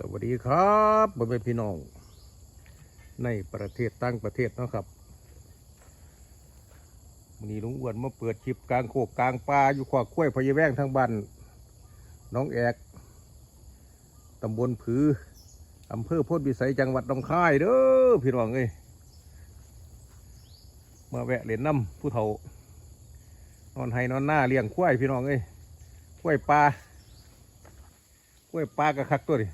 สวัสดีครับบ่เป็นพี่น้อง ในประเทศตั้งประเทศนะครับวันนี้ลุงอ้วนมาเปิดคลิปกลางโคกกลางป่าอยู่ขวากล้วยพะเยแวงทางบ้านน้องแอกตำบลผืออำเภอโพธิวิสัยจังหวัดหนองคายเด้อพี่น้องเอ้ยมาแวะเล่นน้ำผู้เฒ่านอนให้นอนหน้าเลี้ยงควายพี่น้องเอ้ยควายปลากล้วยปลากระคักตัวดิ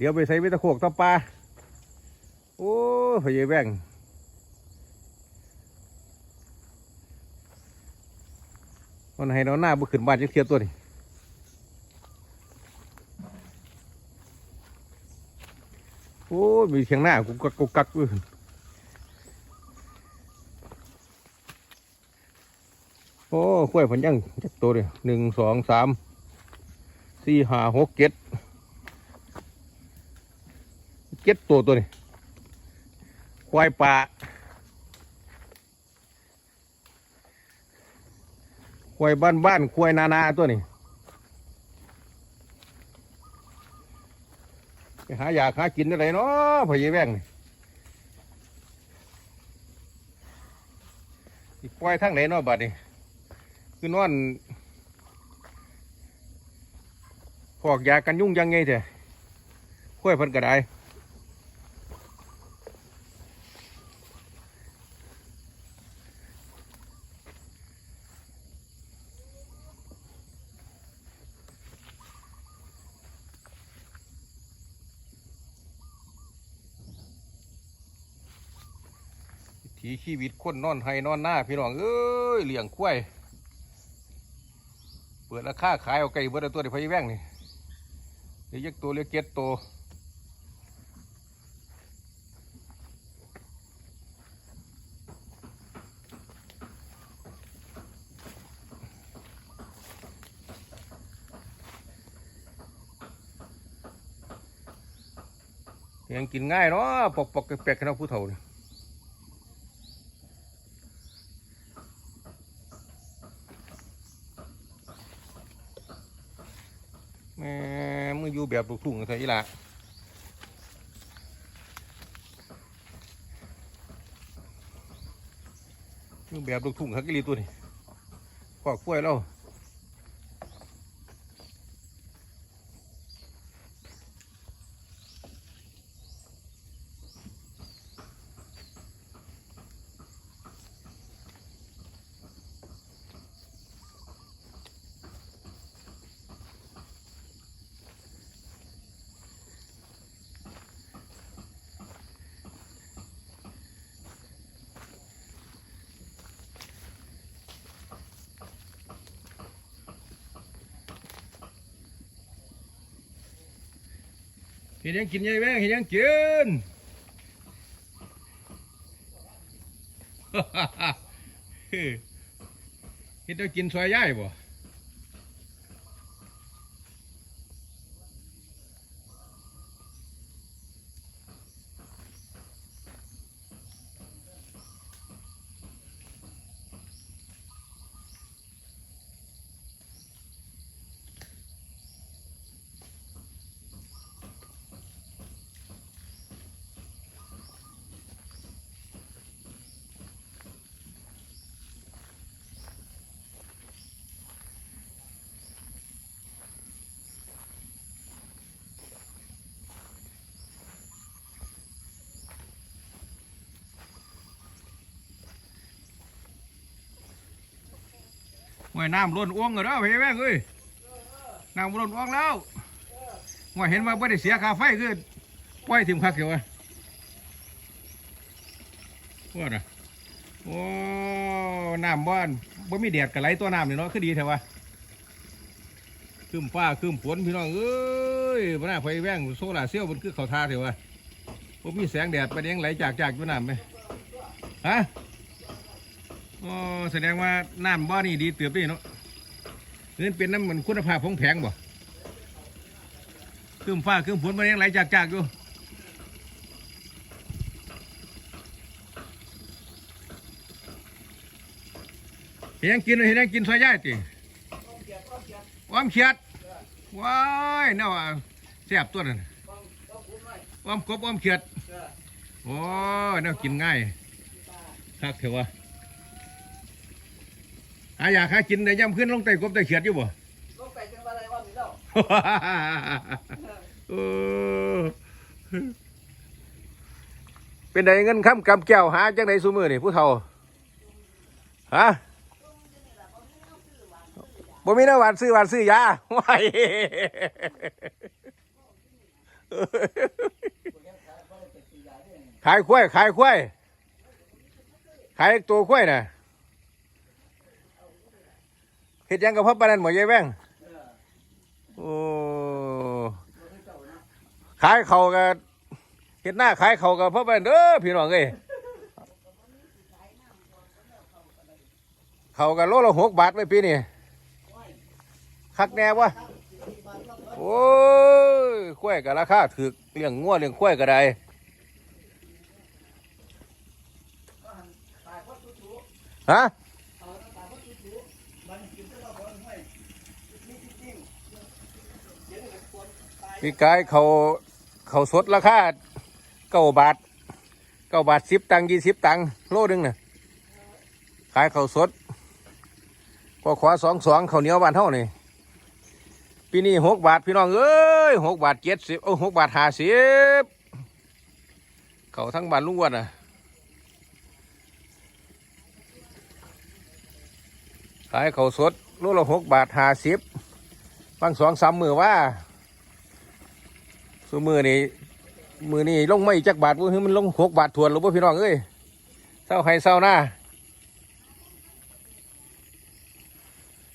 เดี๋ยวไปใส่ไว้ตะโขกตะปลาโอ้พะเยแว่งมันให้นอนหน้าบุขึ้นบ้านจักเทียตัวนี่โอ้มีเสียงหน้ากุกกักกุกกักอยู่โอ้ข้วยผนยังจักตัวเดียวหนึ่งสองสามสี่ห้าหกเจ็ด เจ็ดตัวตัวนี้ควายป่าควายบ้านบ้านควายนานาตัวนี้ไปหาอยากหากินอะไรเนาะพะเยแว่งนี่สิปล่อยทางไหนเนาะบัดนี้คือนอนพอกยากันยุ่งยังไงเถอะค่อยพันกระได ถีชีวิตคนนอนไห้นอนหน้าพี่น้องเอ้ยเลี้ยงควย เปิดราคาขายเอาไก่เบิดเอาตัวเดียวพะยแว่งนี่เรียกตัวเรียกเก็ดตัวยังกินง่ายเนาะปอกปอกแปลกๆนาดผู้เฒ่านี่แม่มึง อยู่แบบลูกทุ่งใช่ละอยู่แบบลูกทุ่งฮักกิลีตัวนี้ขอกกล้วยเรา เห็นยังกินยังแม่งเห็นยังกินเฮ้ยเห็นจะกินซอยย่ายบ่ หวยน้ำล้นอ้วงแล้วเฮ้ยแม่งเอ้ยน้ำล้นอ้วงแล้วหวยเห็นว่าไม่ได้เสียค่าไฟคือปล่อยถิ่มคักเกี่ยววะว่านะโอ้น้ำบ้านบ่มีแดดกับไหลตัวน้ำเนี่เนาะคือดีแท้วะคืมฟ้าคืมฝนพี่น้องเอ้ยบ่น่าไฟแว่งโซล่าเซลล์มันคือเขาทาเถอะวะบ่มีแสงแดดไปเลี้ยงไหลจากจากอยู่น้ำไหมฮะ อ๋อแสดงว่าน้ำบ่อนี่ดีเติบดีเนาะเงินเป็นน้ำเหมันคุณภาพของแพงบ่เครื่องฟ้าเครื่องฝนมันยังไหลจากจากๆอยู่เห็นยังกินเห็นยังกินซอยย่ายติความเขียดว้ายน่าว่าแซ่บตัวนั้นอ้อมกบอ้อมเขียดโอ้ยน่ากินง่ายคักเถอะวะ อาอยากหากินได้ย่ำขึ้นลงไต่กบไต่เขียดอยู่บ่ก็ไปจังหวัดอะไรวะพี่เจ้าเออเป็นไดเงินค้ำกำแก้วหาจังไดซูมือนี่ผู้เฒ่าฮะบ่มีหน้าหวานซื้อหวานซื้อยาว้ายขายกล้วยขายกล้วยขายตัวกล้วยน่ะ เฮ็ดหยังกับพ่อปานนันหมอยายแว่งโอ้ขายเขาก็เห็ดหน้าขายเขาก็เพราะว่าเด้อพี่น้องเอ้ยเขาก็โลละหกบาทไว้ปีนี่คักแน่วะโอ้ยกล้วยก็ราคาถือเลี้ยงงัวเลี้ยงกล้วยก็ได้ฮะ พี่กายเขาเขาสดราคาเก้าบาทเก้าบาทสิบตังยี่สิบตังโลหนึงน่ะขายเขาสดพอขวาสองสองเขาเหนียวบานเท่านี่ปีนี้หกบาทพี่น้องเอ้ยหกบาทเจ็ดสิบโอ้หกบาทห้าสิบเขาทั้งบานลุงวัดอะขายเขาสดโลละหกบาทห้าสิบบางสองสามมือว่า สมือนี่มือนี่ลงไม่จักบาทบ่คือมันลงหกบาททวนหรือบ่พี่น้องเอ้ยเศร้าให้เศร้าหน้า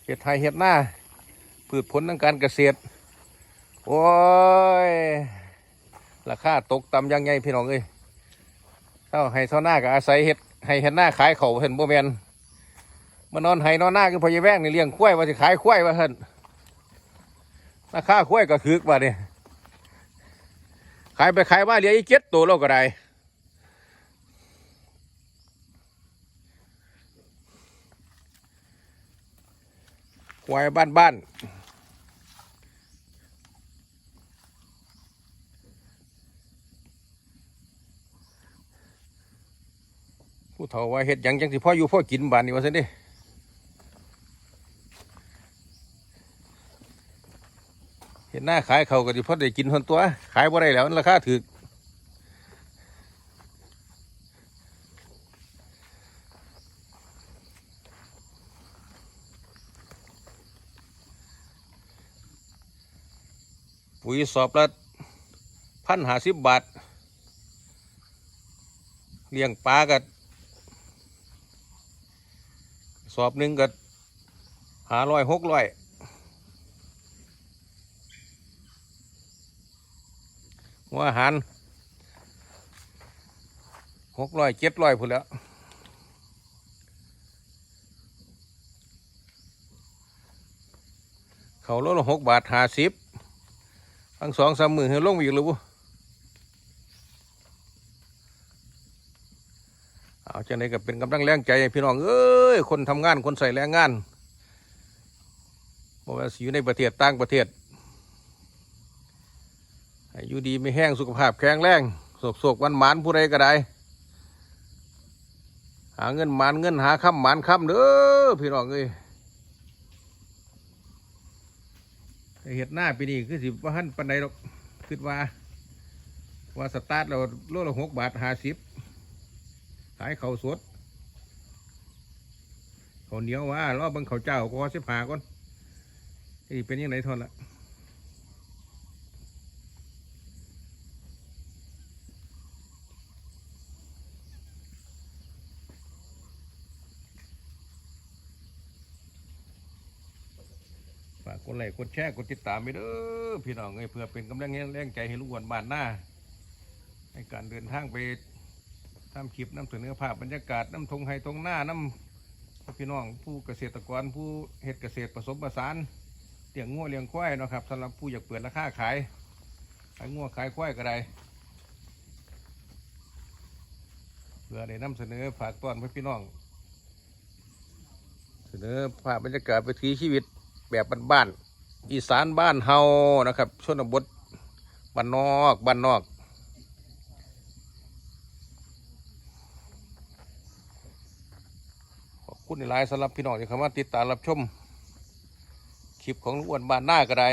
เห็ดไทยเห็ดหน้าพืชผลทางการเกษตร โอ้ย ราคาตกต่ำยังไงพี่น้องเอ้ยเศร้าให้เศร้าหน้าก็อาศัยเห็ดให้เห็ดหน้าขายเขาเห็นบ่แมนมานอนให้นอนหน้าคือพยาแว่งนี่เลี้ยงควยว่าสิขายควยว่าเห็นราคาควยก็คืกว่าเนี่ย ขายไปขายมาเหลืออีกเจ็ดตัวแล้วก็ได้ควายบ้านบ้านผู้เฒ่าว่าเฮ็ดหยังจังสิพ่ออยู่พ่อกินบ้านนี่ว่าซั่นเดิ หน้าขายเขาก็สิพ่อได้กินคนตัว ขายบ่ได้แล้วราคาถูกปุ๋ยสอบละพันหาสิบบาท เลี้ยงปลากัดสอบหนึ่งกัดหาร้อยหกร้อย หัวอาหารหกร้อยเจ็ดร้อยพุ่นแล้วเขาลดละหกบาทห้าสิบทั้งสองสามหมือเฮลงไปอีกหรือบุเอาจังไดก็เป็นกำลังแรงใจพี่น้องเอ้ยคนทำงานคนใส่แรงงานบอกว่าอยู่ในประเทศต่างประเทศ ให้อยู่ดีไม่แห้งสุขภาพแข็งแรงโศกโศกวันหมานผู้ใดก็ได้ หาเงินหมานเงินหาคำหมานคำเด้อพี่น้องเอ้ยเห็ดหน้าปีนี้คือสิบว่าหันปันใดหรอกคิดว่า ว่าสตาร์ทเราโลละหกบาทห้าสิบขายเขาสดเขาเหนียวว่ารอบบังเขาเจ้าก็สิบหาก่อนนี่เป็นยังไงทอนละากกดไลค์กดแชร์กดติดตามไปเด้อพี่น้องเอ้ยเพื่อเป็นกำลังแรงใจให้ลูกอ้วนบ้านหน้าในการเดินทางไปทำคลิปนำเสนอภาพบรรยากาศน้ำทงไฮทงหน้าน้ำพี่น้องผู้เกษตรกรผู้เฮ็ดเกษตรผสมผสานเลี้ยงงัวเลี้ยงควายเนาะครับสำหรับผู้อยากเปิดราคาขายขายงัวขายควายก็ได้เพื่อได้นำเสนอฝากต้อนพี่น้อง เสนอภาพบรรยากาศวิถีชีวิต แบบบ้านๆอีสานบ้านเฮานะครับชนบทบ้านนอกบ้านนอก ขอบคุณหลายสำหรับพี่น้องที่เข้ามาติดตามรับชมคลิปของลุงอ้วนบ้านหน้าก็ได้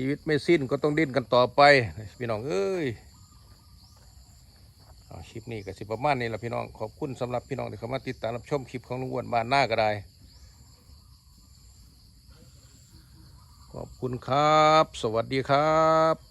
ชีวิตไม่สิ้นก็ต้องดิ้นกันต่อไป พี่น้องเอ้ยเอาคลิปนี้ก็สิประมาณนี้แหละพี่น้องขอบคุณสำหรับพี่น้องที่เข้ามาติดตามรับชมคลิปของลุงอ้วนบ้านหน้าก็ได้ขอบคุณครับ สวัสดีครับ